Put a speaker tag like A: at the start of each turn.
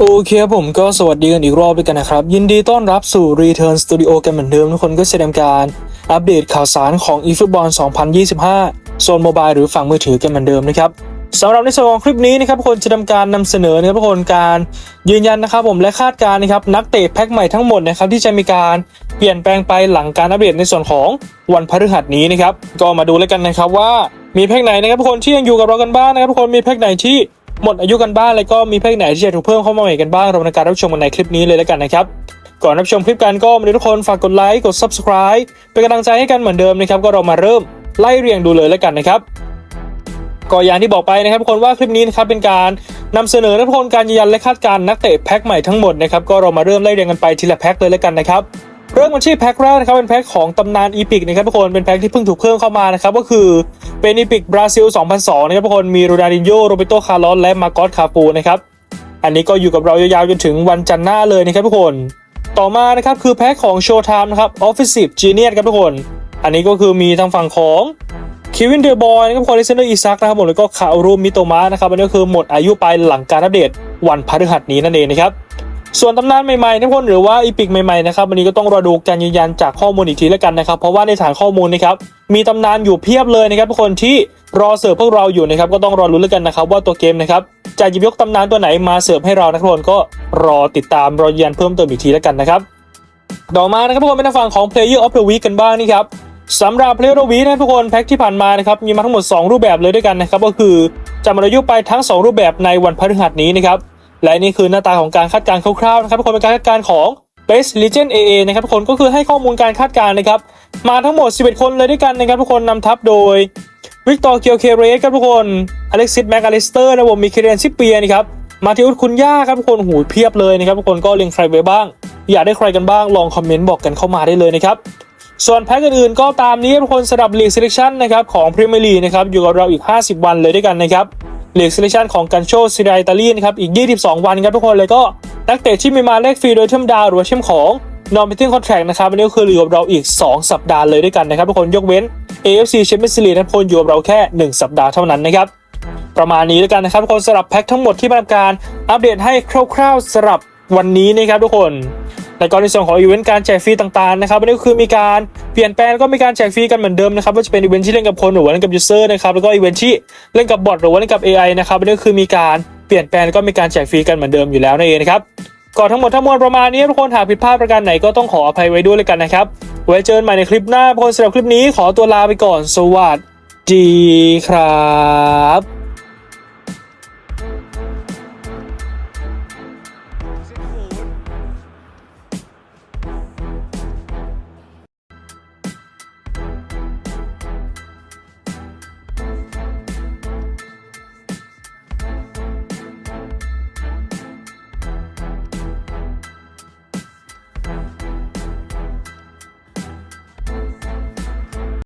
A: โอเคครับผมก็สวัสดีกันอีกรอบด้วยกันนะครับ ยินดีต้อนรับสู่ Return Studio กันเหมือนเดิมทุกคนก็จะทำการอัปเดตข่าวสารของ eFootball 2025 โซนโมบายหรือฝั่งมือถือกันเหมือนเดิมนะครับสำหรับในส่วนของคลิปนี้นะครับทุกคนจะทำการนำเสนอนะครับทุกคนการยืนยันนะครับผมและคาดการณ์นะครับนักเตะแพ็คใหม่ทั้งหมดนะครับที่จะมีการเปลี่ยนแปลงไปหลังการอัปเดตในส่วนของวันพฤหัสนี้นะครับก็มาดูแล้วกันนะครับว่ามีแพ็คไหนนะครับทุกคนที่ยังอยู่กับเรากันบ้างนะครับทุกคนมีแพ็คไหนที่ หมดอายุกันบ้างแล้วก็มีเพลงไหนที่จะถูกเพิ่มเข้ามาใหม่กันบ้างเราในการรับชมกันในคลิปนี้เลยแล้วกันนะครับก่อนรับชมคลิปกันก็มาดูทุกคนฝากกดไลค์กด subscribe เป็นกำลังใจให้กันเหมือนเดิมนะครับก็เรามาเริ่มไล่เรียงดูเลยแล้วกันนะครับก็อย่างที่บอกไปนะครับทุกคนว่าคลิปนี้นะครับเป็นการนำเสนอทุกคนการยืนยันและคาดการณ์นักเตะแพ็คใหม่ทั้งหมดนะครับก็เรามาเริ่มไล่เรียงกันไปทีละแพ็คเลยแล้วกันนะครับ เริ่มกันที่แพ็คแรกนะครับเป็นแพ็คของตำนานอีพิกนะครับทุกคนเป็นแพ็คที่เพิ่งถูกเพิ่มเข้ามานะครับก็คือเป็นอีพิกบราซิล 2002 นะครับทุกคนมีโรนัลดินโญโรเบโตคาร์ลอสและมาโกอสคาปูนะครับอันนี้ก็อยู่กับเรายาวๆจนถึงวันจันทร์หน้าเลยนะครับทุกคน ต่อมานะครับคือแพ็คของ Showtime นะครับ Offensive Genius ครับทุกคน อันนี้ก็คือมีทางฝั่งของคิวินเดอร์บอยนะครับคอลิเซนเดอร์อิซักนะครับผมแล้วก็คารูมิโตมะนะครับอันนี้ก็คือหมดอายุไปหลังการอัปเดตวันพฤหัสนี้นั่นเองนะครับ ส่วนตำนานใหม่ๆทุกคนหรือว่าอีพิกใหม่ๆนะครับวันนี้ก็ต้องรอดูการยืนยันจากข้อมูลอีกทีแล้วกันนะครับ เพราะว่าในฐานข้อมูลนะครับมีตำนานอยู่เพียบเลยนะครับทุกคนที่รอเสิร์ฟพวกเราอยู่นะครับก็ต้องรอรุ้นแล้วกันนะครับว่าตัวเกมนะครับจะหยิบยกตำนานตัวไหนมาเสิร์ฟให้เรานะทุกคนก็รอติดตามรอยืนยันเพิ่มเติมอีกทีแล้วกันนะครับต่อมานะครับทุกคนเป็นทางฝั่งของ Player of the Week กันบ้างนี่ครับสำหรับ Player of the Week นะทุกคนแพ็คที่ผ่านมานะครับมีมาทั้งหมด 2 รูปแบบเลยด้วยกันนะครับก็คือจะมดอายุไปทั้ง 2 รูปแบบในวันพฤหัสนี้นะครับ และนี่คือหน้าตาของการคาดการณ์คร่าวๆนะครับทุกคนเป็นการคาดการณ์ของ Best Legend AA นะครับทุกคนก็คือให้ข้อมูลการคาดการณ์นะครับมาทั้งหมด 11 คนเลยด้วยกันนะครับทุกคนนำทัพโดยวิกตอร์เคียวเคเรสครับทุกคนอเล็กซิสแมกอลิสเตอร์นะผมมีเคเรนซิเปียนะครับมาทิอุสคุณย่าครับทุกคนหูเพียบเลยนะครับทุกคนก็เล็งใครไว้บ้าง อยากได้ใครกันบ้างลองคอมเมนต์บอกกันเข้ามาได้เลยนะครับส่วนแพ็กอื่นๆก็ตามนี้ทุกคนสำหรับลีกเซเลคชั่นนะครับของพรีเมียร์ลีกนะครับอยู่กับเราอีก 50 วันเลยด้วยกันนะครับ ลีกเซเลชันของกันโชซีเรียอิตาลีนะครับอีก 22 วันครับทุกคนเลยก็นักเตะที่มีมาเลขฟรีโดยเทมดาวหรือว่าเช่มของนอนไปทิ้งคอนแทคนะครับอันนี้ก็คืออยู่กับเราอีก 2 สัปดาห์เลยด้วยกันนะครับทุกคนยกเว้น AFC Champions League นะทุกคนอยู่กับเราแค่ 1 สัปดาห์เท่านั้นนะครับประมาณนี้แล้วกันนะครับทุกคนสำหรับแพ็คทั้งหมดที่มาทำการอัปเดตให้คร่าวๆสำหรับวันนี้นะครับทุกคนและก็ในส่วนของอีเวนต์การแจกฟรีต่างๆนะครับอันนี้ก็คือมีการ เปลี่ยนแปลงก็มีการแจกฟรีกันเหมือนเดิมนะครับว่าจะเป็นอีเวนต์ที่เล่นกับคนหรือว่าเล่นกับยูเซอร์นะครับแล้วก็อีเวนต์ที่เล่นกับบอทหรือว่าเล่นกับ AI นะครับอันนี้ก็คือมีการเปลี่ยนแปลงก็มีการแจกฟรีกันเหมือนเดิมอยู่แล้วนั่นเองนะครับก่อนทั้งหมดทั้งมวลประมาณนี้ทุกคนหากผิดพลาดประการไหนก็ต้องขออภัยไว้ด้วยเลยกันนะครับไว้เจอกันใหม่ในคลิปหน้าทุกคนสำหรับคลิปนี้ขอตัวลาไปก่อน สวัสดีครับ